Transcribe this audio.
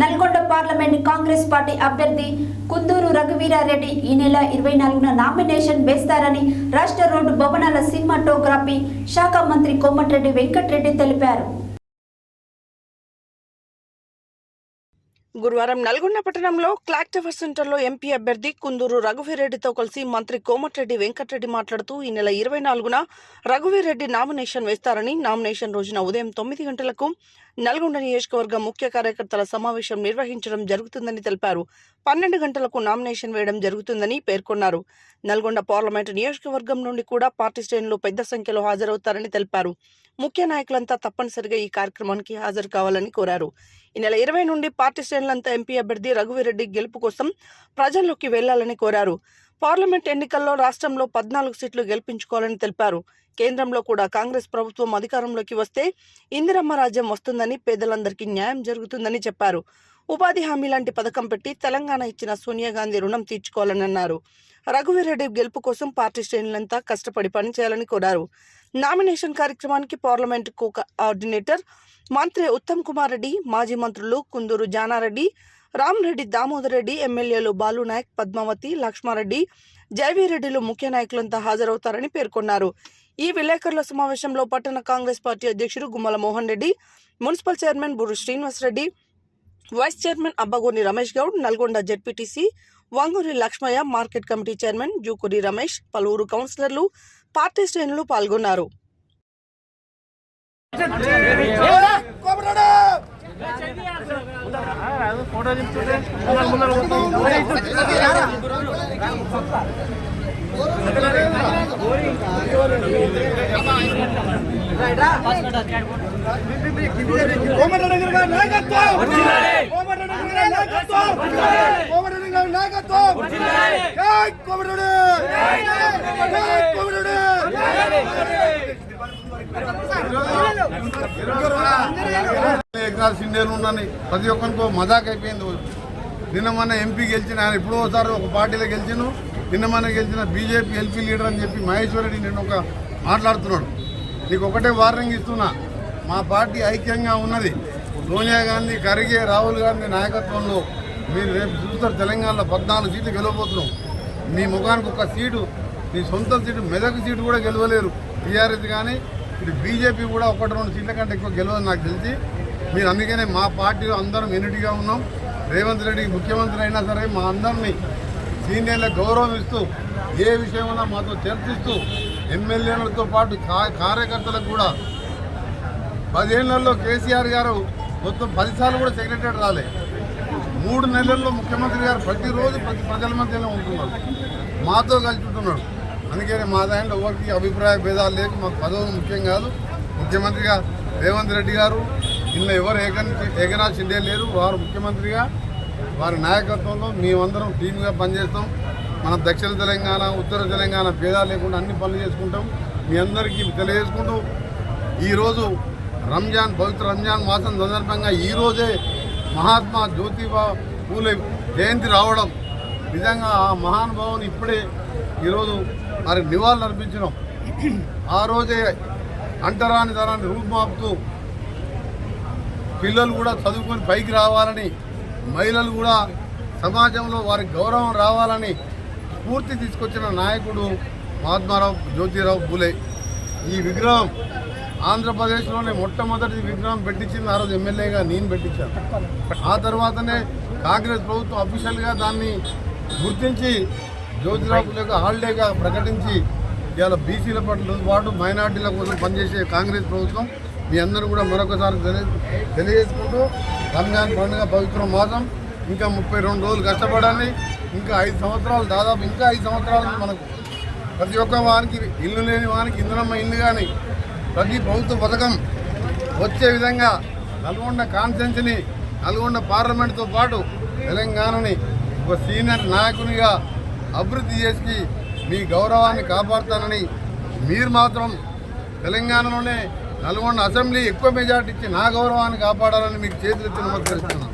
Nalgonda parliament Congress party అభ్యర్థి కుందూరు రఘువీరారెడ్డి ఈ నెల ఇరవై నాలుగున నామినేషన్ వేస్తారని రాష్ట్ర రోడ్డు భవనాల సినిమాటోగ్రఫీ శాఖ మంత్రి కోమటిరెడ్డి వెంకటరెడ్డి తెలిపారు. గురువారం నల్గొండ పట్టణంలో క్లాక్ టవర్ సెంటర్లో ఎంపీ అభ్యర్థి కుందూరు రఘువీరెడ్డితో కలిసి మంత్రి కోమటిరెడ్డి వెంకటరెడ్డి మాట్లాడుతూ ఈ నెల ఇరవై నాలుగున రఘువీరెడ్డి నామినేషన్ వేస్తారని నామినేషన్ రోజున ఉదయం తొమ్మిది గంటలకు నల్గొండ నియోజకవర్గ ముఖ్య కార్యకర్తల సమావేశం నిర్వహించడం జరుగుతుందని తెలిపారు. పన్నెండు గంటలకు నామినేషన్ వేయడం జరుగుతుందని పేర్కొన్నారు. నల్గొండ పార్లమెంటు నియోజకవర్గం నుండి కూడా పార్టీ శ్రేణులు పెద్ద సంఖ్యలో హాజరవుతారని తెలిపారు. ముఖ్య నాయకులంతా తప్పనిసరిగా ఈ కార్యక్రమానికి హాజరు కావాలని కోరారు. ఈ నెల ఇరవై నుండి పార్టీ శ్రేణులంతా ఎంపీ అభ్యర్థి రఘువీరెడ్డి గెలుపు కోసం ప్రజల్లోకి వెళ్ళాలని కోరారు. పార్లమెంట్ ఎన్నికల్లో రాష్ట్రంలో పద్నాలుగు సీట్లు గెలిపించుకోవాలని తెలిపారు. కేంద్రంలో కూడా కాంగ్రెస్ ప్రభుత్వం అధికారంలోకి వస్తే ఇందిరమ్మ రాజ్యం వస్తుందని పేదలందరికీ న్యాయం జరుగుతుందని చెప్పారు. ఉపాధి హామీ లాంటి పథకం పెట్టి తెలంగాణ ఇచ్చిన సోనియా గాంధీ రుణం తీర్చుకోవాలని అన్నారు రఘువీరెడ్డి గెలుపు కోసం పార్టీ శ్రేణులంతా కష్టపడి పనిచేయాలని కోరారు. నామినేషన్ కార్యక్రమానికి పార్లమెంట్ కో కోఆర్డినేటర్ మంత్రి ఉత్తమ్ కుమార్ రెడ్డి మాజీ మంత్రులు కుందూరు జానారెడ్డి రామ్రెడ్డి దామోదర్ రెడ్డి ఎమ్మెల్యేలు బాలు నాయక్ పద్మావతి లక్ష్మారెడ్డి జైవీరెడ్డిలు ముఖ్య నాయకులంతా హాజరవుతారని పేర్కొన్నారు. ఈ విలేకరుల సమావేశంలో పట్టణ కాంగ్రెస్ పార్టీ అధ్యక్షుడు Gummala Mohan Reddy municipal chairman Burru Srinivas Reddy vice chairman Abbagoni Ramesh Goud Nalgonda ZPTC Vanguri Lakshmaiah market committee chairman Jukuri Ramesh పలువురు కౌన్సిలర్లు పార్టీ శ్రేణులు పాల్గొన్నారు. కోమటిరెడ్డి గారి నాయకత్వం. గారి నాయకత్వం. గారి నాయకత్వం. జై జై సిండేలు ఉన్నాను ప్రతి ఒక్కరికో మజాక్ అయిపోయింది. నిన్న మొన్న ఎంపీ గెలిచిన ఆయన ఎప్పుడో ఒకసారి ఒక పార్టీలో గెలిచిను నిన్న మొన్న గెలిచిన బీజేపీ ఎల్పీ లీడర్ అని చెప్పి మహేశ్వరరెడ్డి నిన్న ఒక మాట్లాడుతున్నాడు. నీకు ఒకటే వార్నింగ్ ఇస్తున్నా. మా పార్టీ ఐక్యంగా ఉన్నది. సోనియా గాంధీ ఖర్గే రాహుల్ గాంధీ నాయకత్వంలో మీరు రేపు చూస్తారు. తెలంగాణలో పద్నాలుగు సీట్లు గెలవబోతున్నాం. మీ ముఖానికి ఒక సీటు మీ సొంత సీటు మెదక్ సీటు కూడా గెలవలేరు. టీఆర్ఎస్ కానీ ఇటు బీజేపీ కూడా ఒకటి రెండు సీట్ల కంటే ఎక్కువ గెలవదు నాకు తెలిసి మీరు అందుకనే మా పార్టీలో అందరం యూనిట్గా ఉన్నాం. రేవంత్ రెడ్డి ముఖ్యమంత్రి అయినా సరే మా అందరినీ సీనియర్ల గౌరవం ఇస్తూ ఏ విషయమైనా మాతో చర్చిస్తూ ఎమ్మెల్యేలతో పాటు కార్యకర్తలకు కూడా పదిహేనులలో కేసీఆర్ గారు మొత్తం పదిసార్లు కూడా సెక్రటరీ రాలే. మూడు నెలల్లో ముఖ్యమంత్రి గారు ప్రతిరోజు ప్రతి ప్రజల మధ్యలో ఉంటున్నారు. మాతో కలిసి ఉంటున్నాడు. అందుకని మా దాంట్లో ఎవరికి అభిప్రాయ భేదాలు లేక మాకు పదవులు ముఖ్యం కాదు. ముఖ్యమంత్రిగా రేవంత్ రెడ్డి గారు నిన్న ఎవరు ఏకన్ ఏకనాథ్ షిండే లేరు. వారు ముఖ్యమంత్రిగా వారి నాయకత్వంలో మేమందరం టీమ్గా పనిచేస్తాం. మన దక్షిణ తెలంగాణ ఉత్తర తెలంగాణ భేదాలు లేకుండా అన్ని పనులు చేసుకుంటాం. మీ అందరికీ తెలియజేసుకుంటూ ఈరోజు రంజాన్ పవిత్ర రంజాన్ మాసం సందర్భంగా ఈరోజే మహాత్మా జ్యోతిబా పూలే జయంతి రావడం నిజంగా ఆ మహానుభావుని ఇప్పుడే ఈరోజు మరి నివాళులు అర్పించడం ఆ రోజే అంటరాని తరాన్ని రూపుమాపుతూ పిల్లలు కూడా చదువుకొని పైకి రావాలని మహిళలు కూడా సమాజంలో వారికి గౌరవం రావాలని స్ఫూర్తి తీసుకొచ్చిన నాయకుడు మహాత్మారావు జ్యోతిరావు పూలే ఈ విగ్రహం ఆంధ్రప్రదేశ్లోనే మొట్టమొదటి విగ్రహం పెట్టించింది. ఆ రోజు ఎమ్మెల్యేగా నేను పెట్టించాను. ఆ తర్వాతనే కాంగ్రెస్ ప్రభుత్వం అఫీషియల్గా దాన్ని గుర్తించి జ్యోతిరావు పూలేగా హాలిడేగా ప్రకటించి ఇవాళ బీసీల పట్ల పాటు మైనార్టీల కోసం పనిచేసే కాంగ్రెస్ ప్రభుత్వం మీ అందరూ కూడా మరొకసారి తెలియ తెలియజేసుకుంటూ రంజాన్ పండుగ పవిత్ర మాసం. ఇంకా ముప్పై రెండు రోజులు కష్టపడాలి ఇంకా ఐదు సంవత్సరాలు దాదాపు ఇంకా ఐదు సంవత్సరాలు మనకు. ప్రతి ఒక్క వారికి ఇల్లు లేని వారికి ఇందులమ్మ ఇల్లు కానీ ప్రతి ప్రభుత్వ పథకం వచ్చే విధంగా నల్గొండ కాన్ఫరెన్స్ని నల్గొండ పార్లమెంట్తో పాటు తెలంగాణని ఒక సీనియర్ నాయకునిగా అభివృద్ధి చేసి మీ గౌరవాన్ని కాపాడుతానని మీరు మాత్రం తెలంగాణలోనే నల్గొండ అసెంబ్లీ ఎక్కువ మెజార్టీ ఇచ్చి నా గౌరవాన్ని కాపాడాలని మీకు చేతులెత్తి నమస్కరిస్తున్నాను.